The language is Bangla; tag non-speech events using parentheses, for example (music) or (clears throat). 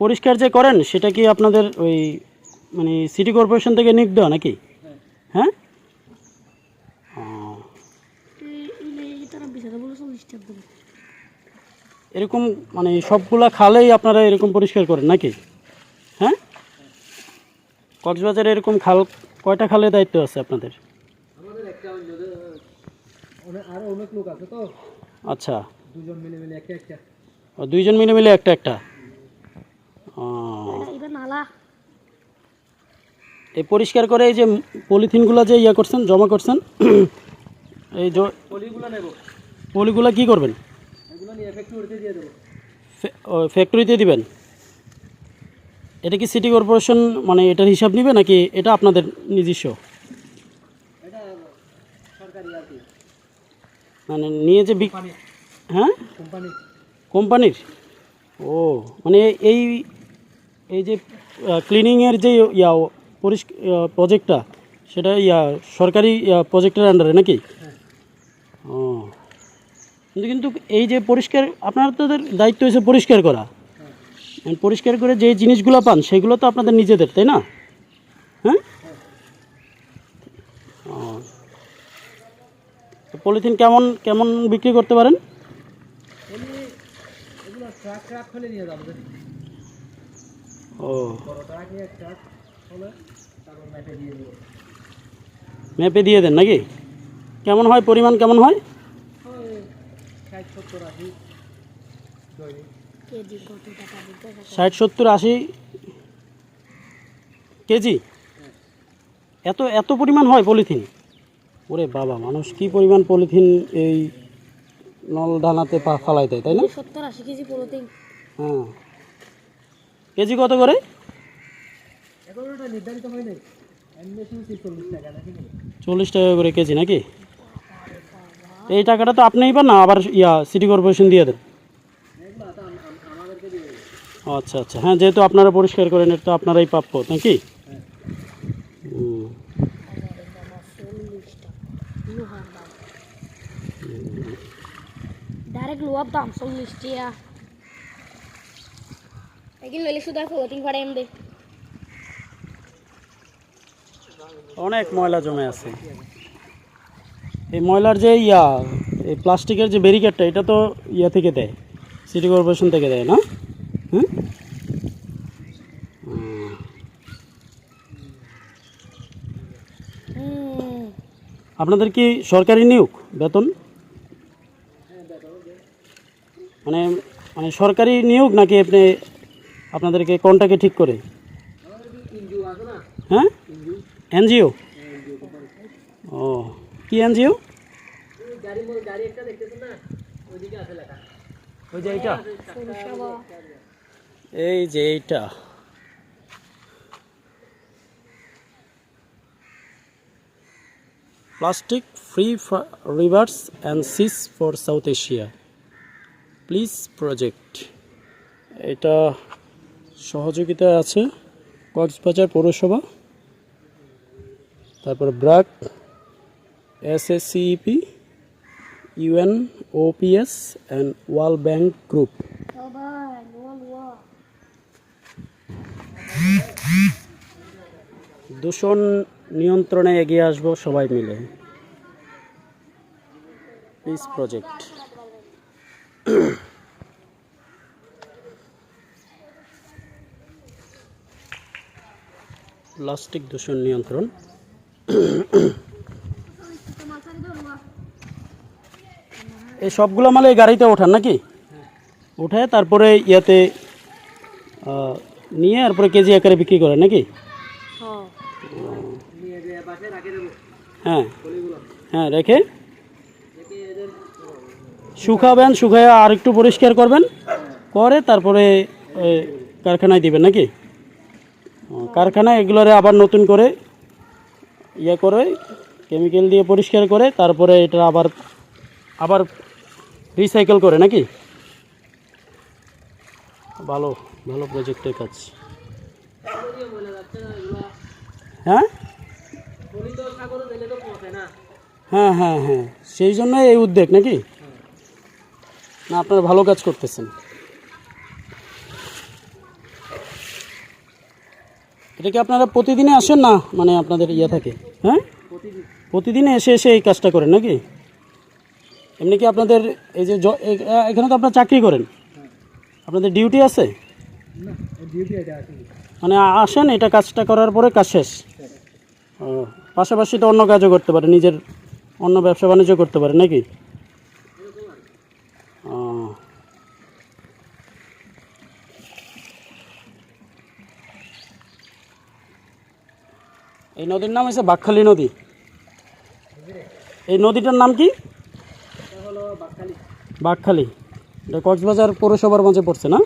পরিষ্কার যে করেন সেটা কি আপনাদের ওই মানে সিটি কর্পোরেশন থেকে নিয়োগ দেওয়া নাকি? হ্যাঁ? এরকম মানে সবগুলা খালেই আপনারা এরকম পরিষ্কার করেন নাকি? হ্যাঁ? কক্সবাজারে এরকম খাল কয়টা খালে দায়িত্ব আছে আপনাদের? আচ্ছা। দুজন মিলে মিলে একটা। একটা দুইজন মিলে মিলে একটা একটা? এই পরিষ্কার করে এই যে পলিথিনগুলো যে ইয়া করছেন জমা করছেন (clears throat) এই জ- পলিগুলো নেব। পলিগুলো কি করবেন? এগুলো নিয়ে ফ্যাক্টরিতে দিয়ে দেবো। ও, ফ্যাক্টরিতে দিবেন? এটা কি সিটি কর্পোরেশন মানে এটার হিসাব নিবে নাকি এটা আপনাদের নিজস্ব? এটা সরকারি আর কি। মানে নিয়ে যে হ্যাঁ? কোম্পানি। কোম্পানির? ও মানে এই এই যে ক্লিনিংয়ের যে ইয়া পরিষ্কার প্রজেক্টটা সেটা ইয়া, সরকারি প্রজেক্টের আন্ডারে নাকি? ও। কিন্তু এই যে পরিষ্কার, আপনার তাদের দায়িত্ব হয়েছে পরিষ্কার করা। পরিষ্কার করে যে জিনিসগুলো পান, সেগুলো তো আপনাদের নিজেদের, তাই না? হ্যাঁ? পলিথিন কেমন কেমন বিক্রি করতে পারেন? ও। দিয়ে দেবো। মেপে দিয়ে দেন নাকি? কেমন হয়? পরিমাণ কেমন হয়? ষাট সত্তর আশি। কেজি কত টাকা দিতে ষাট সত্তর আশি কেজি? এত এত পরিমাণ হয় পলিথিন? ওরে বাবা মানুষ কি পরিমাণ পলিথিন এই নল ডানাতে পা ফালাই দেয় তাই না? সত্তর আশি কেজি পলিথিন। হ্যাঁ। কেজি কত করে? হয় চল্লিশ টাকা নাকি চল্লিশ টাকা করে কেজি নাকি? এই টাকাটা তো আপনিই পান না আবার ইয়া সিটি কর্পোরেশন দিয়ে দেন। আচ্ছা আচ্ছা। হ্যাঁ যেহেতু আপনারা পরিষ্কার করেন এটা তো আপনারাই প্রাপ্য নাকি? দাম ডাইরেক্ট দাম চল্লিশ টাকা। লইলে শুধু পলিথিন ফাড়ে এম দে অনেক ময়লা জমে আছে। এই ময়লার যে ইয়া এই প্লাস্টিকের যে ব্যারিকেডটা এটা তো ইয়া থেকে দেয় সিটি কর্পোরেশন থেকে দেয় না। হুম। আপনাদের কি সরকারি নিয়োগ বেতন? মানে মানে সরকারি নিয়োগ নাকি আপনি আপনাদেরকে কোনটাকে ঠিক করে? হ্যাঁ? এনজিও? ও, কি এনজিও? এই যে এইটা। Plastic free rivers and seas for South Asia please project এটা সহযোগিতা আছে কক্সবাজার পৌরসভা, তারপর BRAC S S CEP UN OPS and World Bank group. দূষণ নিয়ন্ত্রণে এগিয়ে আসব সবাই মিলে। পিস প্রজেক্ট প্লাস্টিক দূষণ নিয়ন্ত্রণ। এই সবগুলো মালে গাড়িতে ওঠান নাকি? উঠে তারপরে ইয়াতে নিয়ে তারপরে কেজি আকারে বিক্রি করেন নাকি? হ্যাঁ হ্যাঁ রেখে। শুকাবেন, শুকায় আর একটু পরিষ্কার করবেন। করে তারপরে কারখানায় দিবেন নাকি? ও, কারখানায় এগুলোরে আবার নতুন করে ইয়ে করে কেমিক্যাল দিয়ে পরিষ্কার করে তারপরে এটা আবার আবার রিসাইকেল করে নাকি? ভালো ভালো প্রজেক্টের কাজ। হ্যাঁ? হ্যাঁ হ্যাঁ হ্যাঁ। সেই জন্য এই উদ্যোগ নাকি? না আপনারা ভালো কাজ করতেছেন। এটা কি আপনারা প্রতিদিনে আসেন না? মানে আপনাদের ইয়ে থাকে? হ্যাঁ? প্রতিদিন এসে এসে এই কাজটা করেন নাকি? এমনি কি আপনাদের এই যে এখানে তো আপনারা চাকরি করেন? আপনাদের ডিউটি আছে? মানে আসেন এটা কাজটা করার পরে কাজ শেষ। ও পাশাপাশি তো অন্য কাজও করতে পারে নিজের অন্য ব্যবসা বাণিজ্য করতে পারে নাকি? এই নদীর নাম হচ্ছে বাঘখালী নদী। এই নদীটার নাম কি? বাঘখালী বাঘখালী এটা কক্সবাজার পৌরসভার মাঝে পড়ছে না?